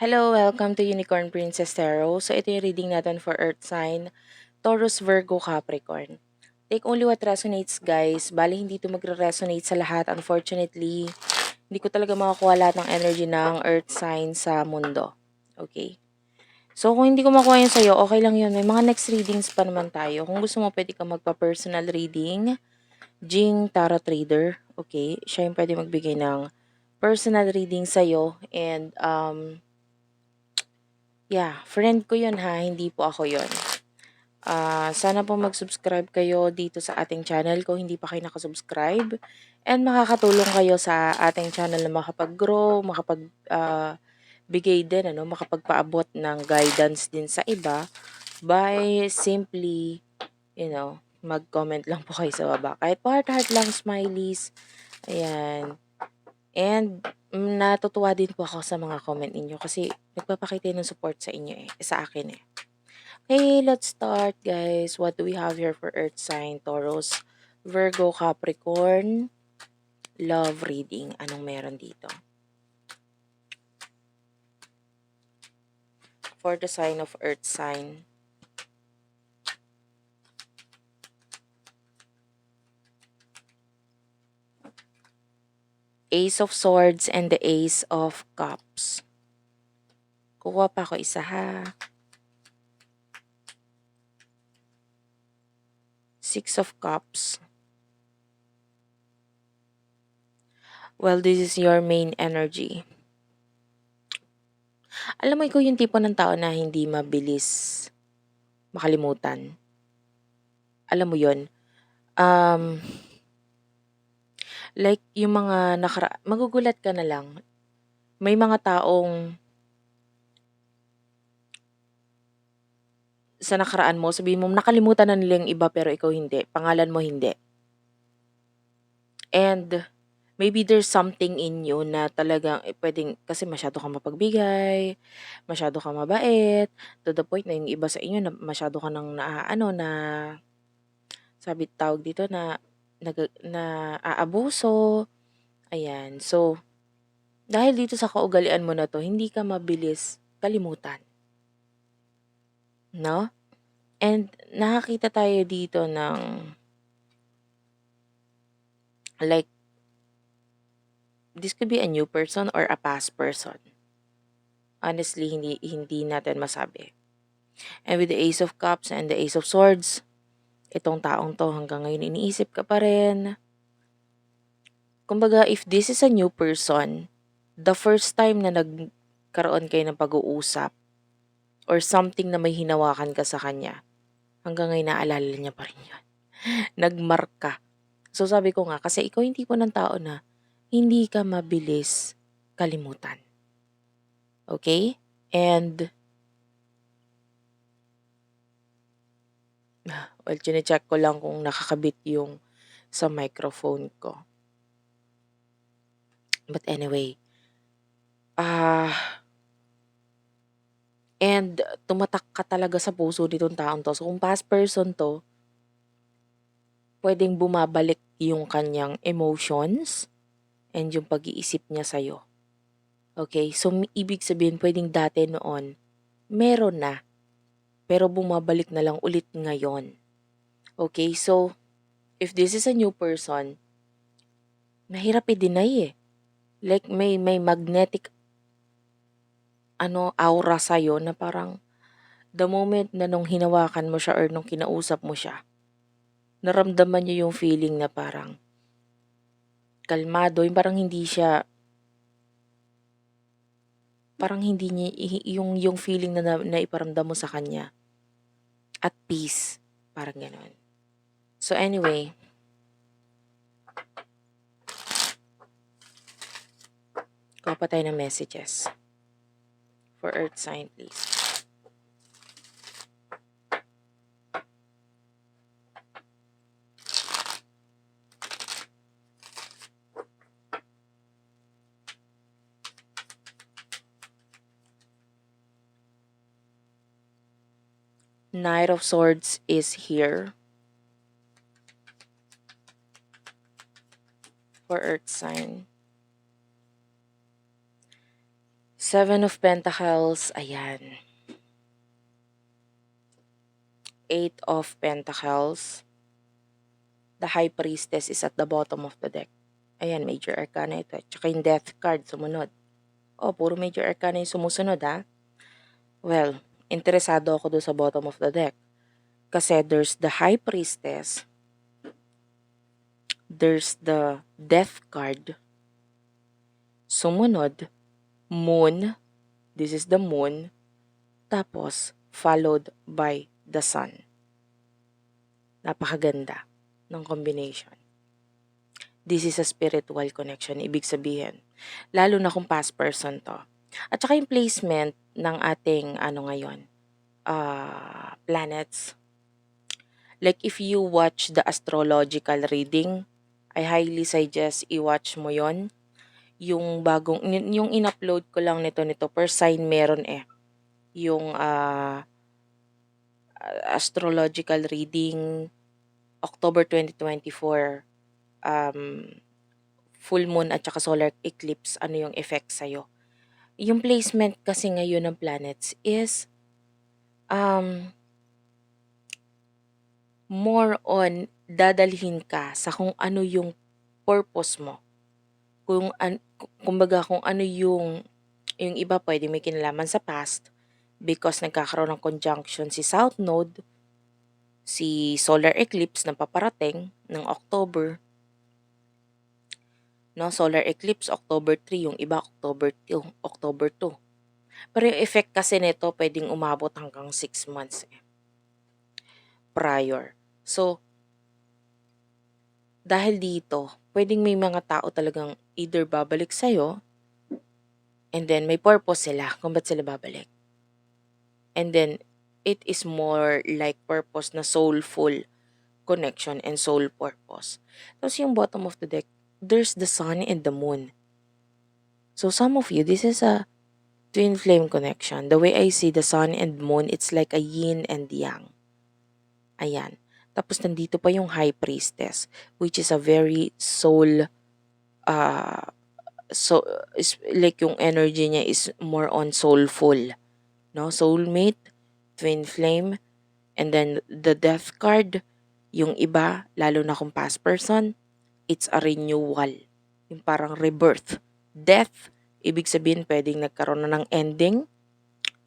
Hello, welcome to Unicorn Princess Tarot. So, ito yung reading natin for Earth sign, Taurus, Virgo, Capricorn. Take only what resonates, guys. Bali, hindi ito magre-resonate sa lahat. Unfortunately, hindi ko talaga makakuha lahat ng energy ng Earth sign sa mundo. Okay? So, kung hindi ko makuha yun sa'yo, okay lang yun. May mga next readings pa naman tayo. Kung gusto mo, pwede ka magpa-personal reading. Jing Tarot Trader. Okay? Siya yung pwede magbigay ng personal reading sa'yo. And, um, Yeah, friend ko yun ha, hindi po ako yun. Ah, sana po mag-subscribe kayo dito sa ating channel kung hindi pa kayo nakasubscribe. And makakatulong kayo sa ating channel na makapag-grow, makapag ah, bigay din, ano, makapagpaabot ng guidance din sa iba by simply, you know, mag-comment lang po kayo sa baba. Kahit po heart-heart lang, smileys. Ayan. And mm, natutuwa din po ako sa mga comment ninyo kasi nagpapakita ng support sa inyo eh, sa akin eh. Okay, let's start guys. What do we have here for Earth sign? Taurus, Virgo, Capricorn, love reading. Anong meron dito? For the sign of Earth sign. Ace of Swords and the Ace of Cups. Kukuha pa ako isa ha. Six of Cups. Well, this is your main energy. Alam mo, ikaw yung tipo ng tao na hindi mabilis makalimutan. Alam mo yon Um, like, yung mga nakara... Magugulat ka na lang. May mga taong sa nakaraan mo, sabihin mo, nakalimutan na nila yung iba pero ikaw hindi. Pangalan mo hindi. And maybe there's something in you na talagang eh, pwedeng, kasi masyado ka mapagbigay, masyado ka mabait, to the point na yung iba sa inyo na masyado ka nang na, ano, na, sabi tawag dito na, nag, na aabuso. Ayan. So, dahil dito sa kaugalian mo na to, hindi ka mabilis kalimutan. No? And nakakita tayo dito ng like this could be a new person or a past person. Honestly, hindi hindi natin masabi. And with the Ace of Cups and the Ace of Swords, itong taong to hanggang ngayon iniisip ka pa rin. Kumbaga, if this is a new person, the first time na nagkaroon kayo ng pag-uusap or something na may hinawakan ka sa kanya, hanggang ngayon naalala niya pa rin yun. Nagmarka. So sabi ko nga, kasi ikaw yung tipo ng tao na hindi ka mabilis kalimutan. Okay? And Well, chine-check ko lang kung nakakabit yung sa microphone ko. But anyway, ah and tumatak ka talaga sa puso nitong taong to. So kung past person to, pwedeng bumabalik yung kanyang emotions and yung pag-iisip niya sa'yo. Okay? So, ibig sabihin, pwedeng dati noon, meron na. Pero bumabalik na lang ulit ngayon. Okay, so if this is a new person, mahirap i-deny eh. Like may may magnetic ano aura sa na parang the moment na nung hinawakan mo siya or nung kinausap mo siya, naramdaman niyo yung feeling na parang kalmado, yung parang hindi siya parang hindi niya yung yung feeling na, na, na iparamdam mo sa kanya at peace, parang ganoon. So anyway, kuha pa tayo ng messages for earth sign please. Knight of Swords is here. for earth sign. Seven of Pentacles, ayan. Eight of Pentacles. The High Priestess is at the bottom of the deck. Ayan, Major Arcana ito. Tsaka yung Death card, sumunod. Oh, puro Major Arcana yung sumusunod, ha? Well, interesado ako doon sa bottom of the deck. Kasi there's the High Priestess. There's the Death card. Sumunod, Moon. This is the Moon. Tapos, followed by the Sun. Napakaganda ng combination. This is a spiritual connection, ibig sabihin. Lalo na kung past person to. At saka yung placement ng ating ano ngayon, uh, planets. Like if you watch the astrological reading, I highly suggest i-watch mo yon Yung bagong, yung in-upload ko lang nito nito, per sign meron eh. Yung uh, astrological reading, October 2024, um, full moon at saka solar eclipse, ano yung effect sa'yo. Yung placement kasi ngayon ng planets is um, more on dadalhin ka sa kung ano yung purpose mo. Kung an, kumbaga kung ano yung yung iba pwede may kinalaman sa past because nagkakaroon ng conjunction si South Node, si solar eclipse na paparating ng October, no? Solar eclipse October 3, yung iba October 2, October 2. Pero yung effect kasi nito pwedeng umabot hanggang 6 months eh. prior. So, dahil dito, pwedeng may mga tao talagang either babalik sa'yo, and then may purpose sila kung ba't sila babalik. And then, it is more like purpose na soulful connection and soul purpose. Tapos yung bottom of the deck, there's the sun and the moon. So some of you, this is a twin flame connection. The way I see the sun and moon, it's like a yin and yang. Ayan. Tapos nandito pa yung high priestess, which is a very soul, uh, so, is, like yung energy niya is more on soulful. No? Soulmate, twin flame, and then the death card, yung iba, lalo na kung past person, it's a renewal. Yung parang rebirth. Death, ibig sabihin pwedeng nagkaroon na ng ending,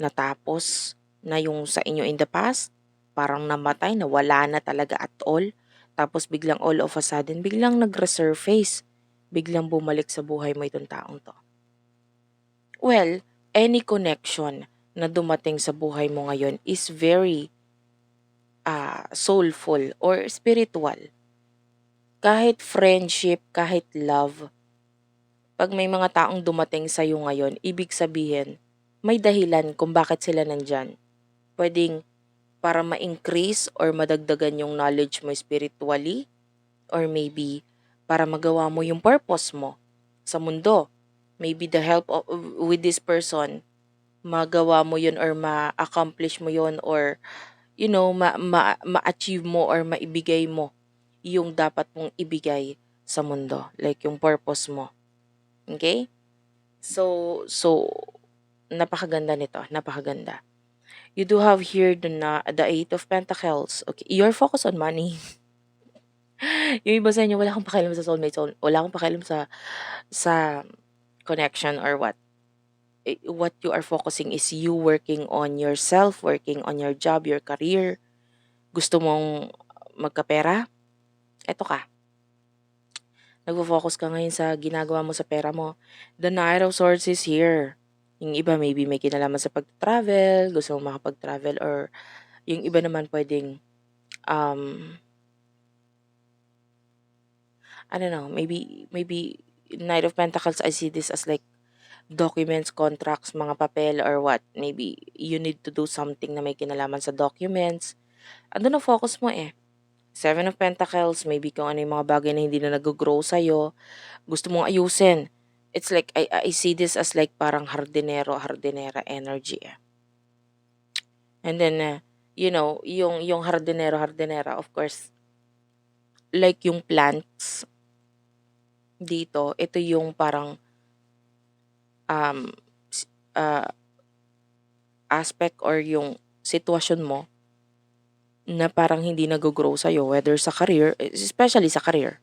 natapos na yung sa inyo in the past, parang namatay, na wala na talaga at all. Tapos biglang all of a sudden, biglang nag-resurface. Biglang bumalik sa buhay mo itong taong to. Well, any connection na dumating sa buhay mo ngayon is very uh, soulful or spiritual kahit friendship, kahit love, pag may mga taong dumating sa iyo ngayon, ibig sabihin, may dahilan kung bakit sila nandyan. Pwedeng para ma-increase or madagdagan yung knowledge mo spiritually, or maybe para magawa mo yung purpose mo sa mundo. Maybe the help of, with this person, magawa mo yun or ma-accomplish mo yun or you know, ma- ma- ma-achieve mo or maibigay mo yung dapat mong ibigay sa mundo, like yung purpose mo. Okay? So, so, napakaganda nito, napakaganda. You do have here the, na, the Eight of Pentacles. Okay, you're focused on money. yung iba sa inyo, wala akong pakialam sa soulmate, soul, wala akong pakialam sa, sa connection or what. Eh, what you are focusing is you working on yourself, working on your job, your career. Gusto mong magkapera? Eto ka. Nagfo-focus ka ngayon sa ginagawa mo sa pera mo. The Knight of Swords is here. Yung iba maybe may kinalaman sa pag-travel, gusto mong makapag-travel, or yung iba naman pwedeng, um, I don't know, maybe, maybe Knight of Pentacles, I see this as like documents, contracts, mga papel, or what. Maybe you need to do something na may kinalaman sa documents. Ando na focus mo eh. Seven of Pentacles, maybe kung ano yung mga bagay na hindi na nag-grow sa'yo, gusto mong ayusin. It's like, I, I see this as like parang hardinero, hardinera energy. Eh. And then, uh, you know, yung, yung hardinero, hardinera, of course, like yung plants dito, ito yung parang um, ah, aspect or yung sitwasyon mo na parang hindi nag-go-grow sa'yo whether sa career, especially sa career.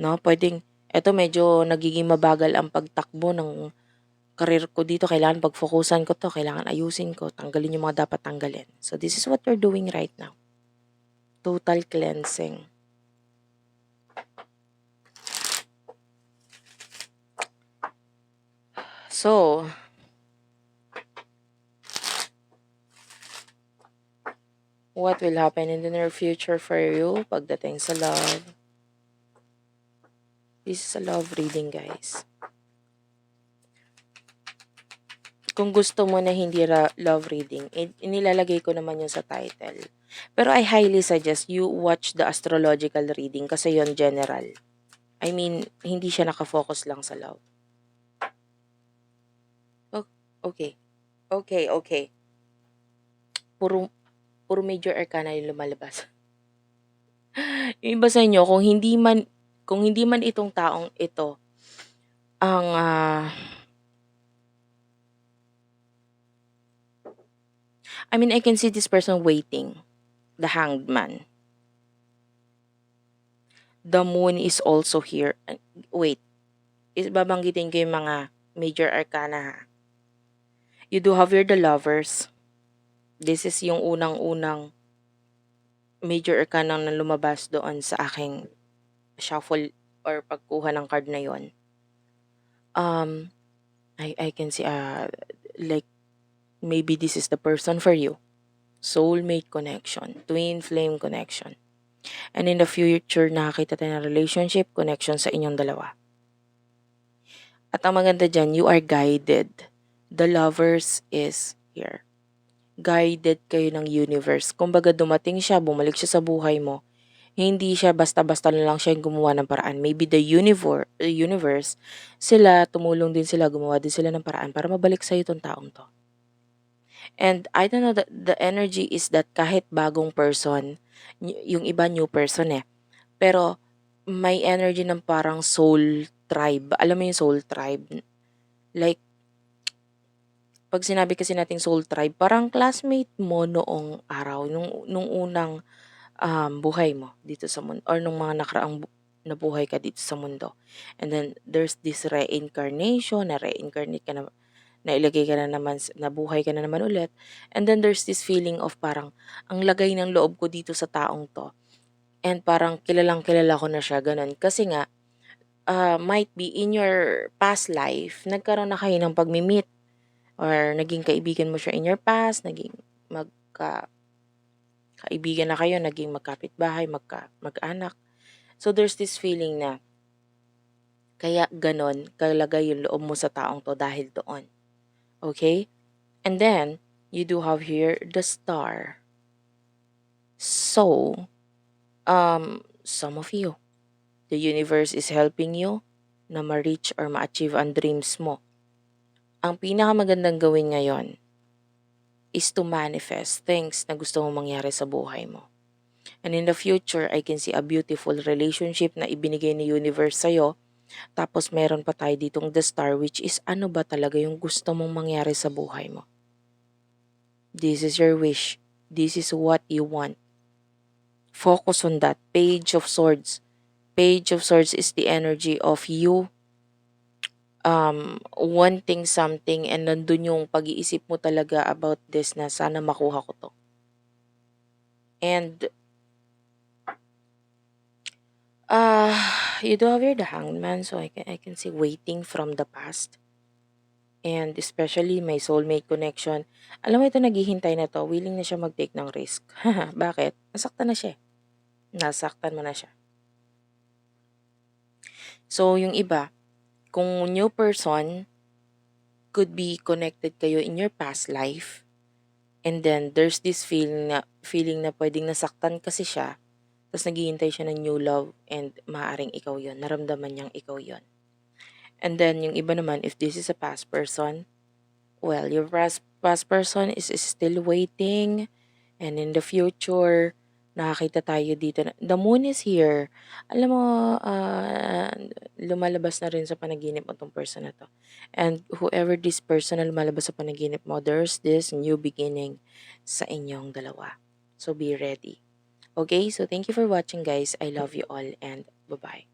'No, puwedeng eto medyo nagiging mabagal ang pagtakbo ng career ko dito, kailangan pagfokusan ko 'to, kailangan ayusin ko, tanggalin yung mga dapat tanggalin. So, this is what you're doing right now. Total cleansing. So what will happen in the near future for you pagdating sa love? This is a love reading, guys. Kung gusto mo na hindi love reading, inilalagay ko naman 'yun sa title. Pero I highly suggest you watch the astrological reading kasi 'yun general. I mean, hindi siya naka-focus lang sa love. O okey. Okey, okey. Puro puro major arcana yung lumalabas. Yung iba sa inyo kung hindi man kung hindi man itong taong ito ang, ah I mean, I can see this person waiting, the hanged man. The moon is also here. Wait, is babanggitin ko yung mga major arcana, ha. You do have here the lovers. This is yung unang-unang major arcana na lumabas doon sa aking shuffle or pagkuha ng card na 'yon. Um, I I can see, ah, like maybe this is the person for you. Soulmate connection, twin flame connection. And in the future nakakita tayo ng relationship connection sa inyong dalawa. At ang maganda diyan, you are guided. The lovers is here. Guided kayo ng universe. Kumbaga dumating siya, bumalik siya sa buhay mo, hindi siya basta-basta na lang siya gumawa ng paraan. Maybe the univer universe, sila tumulong din sila, gumawa din sila ng paraan para mabalik sa'yo 'tong taong 'to. And I don't know, the the energy is that kahit bagong person, yu yung iba new person, eh, pero may energy ng parang soul tribe. Alam mo yung soul tribe? Like 'pag sinabi kasi nating soul tribe, parang classmate mo noong araw, nung nung unang, um, buhay mo dito sa mundo or nung mga nakaraang bu nabuhay ka dito sa mundo. And then there's this reincarnation, na-reincarnate ka na nailagay ka na naman nabuhay ka na naman ulit. And then there's this feeling of parang, ang lagay ng loob ko dito sa taong 'to and parang kilalang-kilala ko na siya, gano'n. Kasi nga, ah, might be in your past life, nagkaroon na kayo ng pagme-meet or naging kaibigan mo siya in your past, naging magka kaibigan na kayo, naging magkapitbahay, magka mag-anak. So, there's this feeling na kaya gano'n kalagay yung loob mo sa taong 'to dahil doon. Okay? And then, you do have here the star. So, um, some of you, the universe is helping you na ma-reach or ma-achieve ang dreams mo. Ang pinakamagandang gawin ngayon is to manifest things na gusto mong mangyari sa buhay mo. And in the future, I can see a beautiful relationship na ibinigay ni universe sa'yo. Tapos meron pa tayo ditong the star which is ano ba talaga yung gusto mong mangyari sa buhay mo. This is your wish. This is what you want. Focus on that. Page of Swords. Page of Swords is the energy of you um, wanting something and nandun yung pag-iisip mo talaga about this na sana makuha ko 'to. And ah, you do have here the Hanged Man, so I can I can see waiting from the past. And especially may soulmate connection. Alam mo ito naghihintay na 'to, willing na siya mag-take ng risk. Bakit? Nasaktan na siya, eh. Nasaktan mo na siya. So, yung iba, kung new person, could be connected kayo in your past life. And then there's this feeling na feeling na puwedeng nasaktan kasi siya, ta's naghihintay siya ng new love and maaaring ikaw 'yun, naramdaman niyang ikaw 'yun. And then yung iba naman, if this is a past person, well, your past past person is still waiting and in the future, nakakita tayo dito na the moon is here. Alam mo, ah, lumalabas na rin sa panaginip mo 'tong person na 'to. And whoever this person na lumalabas sa panaginip mo, there's this new beginning sa inyong dalawa. So, be ready. Okay? So, thank you for watching guys. I love you all and bye-bye.